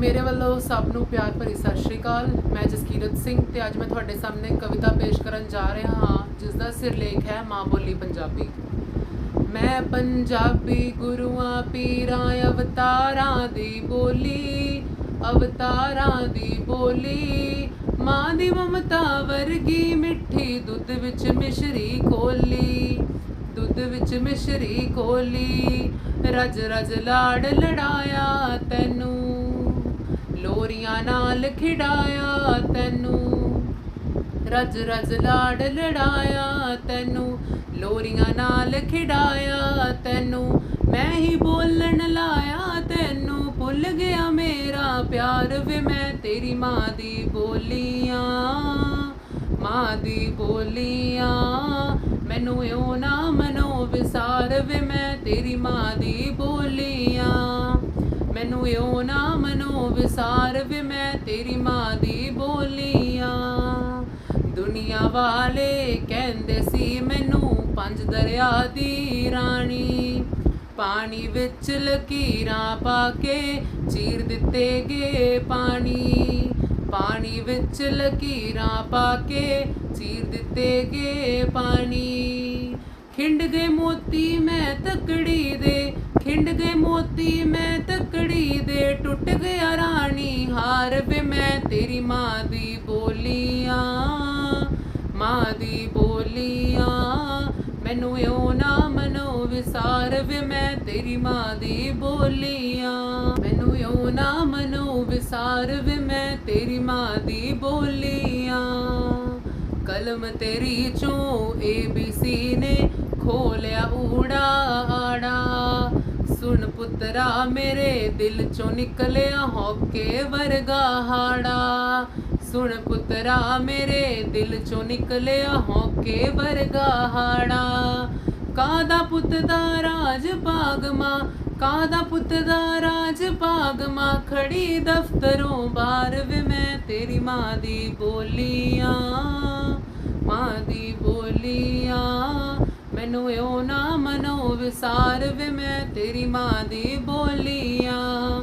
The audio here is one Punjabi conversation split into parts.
ਮੇਰੇ ਵੱਲੋਂ ਸਭ ਨੂੰ ਪਿਆਰ ਭਰੀ ਸਤਿ ਸ਼੍ਰੀ ਅਕਾਲ। ਮੈਂ ਜਸਕੀਰਤ ਸਿੰਘ ਤੇ ਅੱਜ ਮੈਂ ਤੁਹਾਡੇ ਸਾਹਮਣੇ ਕਵਿਤਾ ਪੇਸ਼ ਕਰਨ ਜਾ ਰਿਹਾ ਹਾਂ ਜਿਸ ਦਾ ਸਿਰਲੇਖ ਹੈ ਮਾਂ ਬੋਲੀ ਪੰਜਾਬੀ। ਮੈਂ ਪੰਜਾਬੀ ਗੁਰੂਆਂ ਪੀਰਾਂ, ਅਵਤਾਰਾਂ ਦੀ ਬੋਲੀ, ਅਵਤਾਰਾਂ ਦੀ ਬੋਲੀ, ਮਾਂ ਦੀ ਮਮਤਾ ਵਰਗੀ ਮਿੱਠੀ ਦੁੱਧ ਵਿੱਚ ਮਿਸ਼ਰੀ ਕੋਲੀ ਦੁੱਧ ਵਿੱਚ ਮਿਸ਼ਰੀ ਕੋਲੀ ਰਜ ਰਜ ਲਾੜ ਲੜਾਇਆ ਤੈਨੂੰ। ਨਾਲ ਖਿਡਾਇਆ ਤੈਨੂੰ। ਰਜ ਰਜ ਲਾੜ ਲੜਾਇਆ ਤੈਨੂੰ। ਲੋਰੀਆਂ ਨਾਲ ਖਿਡਾਇਆ ਤੈਨੂੰ। ਮੈਂ ਹੀ ਬੋਲਣ ਲਾਇਆ ਤੈਨੂੰ। ਭੁੱਲ ਗਿਆ ਮੇਰਾ ਪਿਆਰ ਵੇ ਮੈਂ ਤੇਰੀ ਮਾਂ ਦੀ ਬੋਲੀਆਂ, ਮਾਂ ਦੀ ਬੋਲੀਆਂ। ਮੈਨੂੰ ਇਉਂ ਨਾ ਮਨੋ ਵਿਸਾਰ ਵੇ ਮੈਂ ਤੇਰੀ ਮਾਂ ਦੀ ਬੋਲੀਆਂ। ਮੈਨੂੰ ਇਉਂ ਨਾ ਮਨੋ ਵਿਸਾਰ ਵੀ ਮੈਂ ਤੇਰੀ ਮਾਂ ਦੀ ਬੋਲੀਆਂ। ਦੁਨੀਆ ਵਾਲੇ ਕਹਿੰਦੇ ਸੀ ਮੈਨੂੰ ਪੰਜ ਦਰਿਆ ਦੀ ਰਾਣੀ। ਪਾਣੀ ਵਿੱਚ ਲਕੀਰਾਂ ਪਾ ਕੇ ਚੀਰ ਦਿੱਤੇ ਗਏ ਪਾਣੀ। ਪਾਣੀ ਵਿੱਚ ਲਕੀਰਾਂ ਪਾ ਕੇ ਚੀਰ ਦਿੱਤੇ ਗਏ ਪਾਣੀ। ਖਿੰਡ ਗਏ ਮੋਤੀ ਮੈਂ ਤਕੜੀ ਦੇ, ਖਿੰਡ ਗਏ ਮੋਤੀ ਮੈਂ ਤਕੜੀ ਦੇ ਟੁੱਟ ਗਿਆ ਰਾਣੀ, ਹਾਰ ਵੇ ਮੈਂ ਤੇਰੀ ਮਾਂ ਦੀ ਬੋਲੀਆਂ, ਮਾਂ ਦੀ ਬੋਲੀਆਂ। ਮੈਨੂੰ ਇਉਂ ਨਾ ਮਨੋ ਵਿਸਾਰ ਵੇ ਮੈਂ ਤੇਰੀ ਮਾਂ ਦੀ ਬੋਲੀਆਂ। ਮੈਨੂੰ ਇਉਂ ਨਾ ਮਨੋ ਵਿਸਾਰ ਵੇ ਮੈਂ ਤੇਰੀ ਮਾਂ ਦੀ ਬੋਲੀਆਂ। ਕਲਮ ਤੇਰੀ ਚੋਂ ABC ਬੀ ਸੁਣ ਪੁੱਤਰਾ, ਮੇਰੇ ਦਿਲ ਚੋਂ ਨਿਕਲਿਆ ਹੌਕੇ ਵਰਗਾ ਹਾੜਾ। ਸੁਣ ਪੁੱਤਰਾ, ਮੇਰੇ ਦਿਲ ਚੋਂ ਨਿਕਲਿਆ ਹੋਕੇ ਵਰਗਾ ਹਾੜਾ। ਕਾਦਾ ਪੁੱਤ ਦਾ ਰਾਜ ਭਾਗਮਾ ਕਾਦਾ ਪੁੱਤ ਦਾ ਰਾਜ ਭਾਗਮਾ, ਖੜੀ ਦਫ਼ਤਰੋਂ ਬਾਹਰ ਵੇ ਮੈਂ ਤੇਰੀ ਮਾਂ ਦੀ ਬੋਲੀਆਂ, ਮਾਂ ਦੀ ਬੋਲੀਆਂ। ਮੈਨੂੰ ਇਉਂ ਨਾ ਮਨੋ ਵਿਸਾਰ ਵੇ ਮੈਂ ਤੇਰੀ ਮਾਂ ਦੀ ਬੋਲੀਆਂ।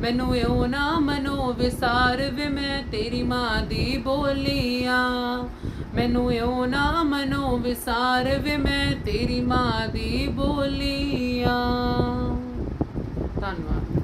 ਮੈਨੂੰ ਇਉਂ ਨਾ ਮਨੋ ਵਿਸਾਰ ਵੇ ਮੈਂ ਤੇਰੀ ਮਾਂ ਦੀ ਬੋਲੀਆਂ। ਮੈਨੂੰ ਇਉਂ ਨਾ ਮਨੋ ਵਿਸਾਰ ਵੇ ਮੈਂ ਤੇਰੀ ਮਾਂ ਦੀ ਬੋਲੀਆਂ। ਧੰਨਵਾਦ।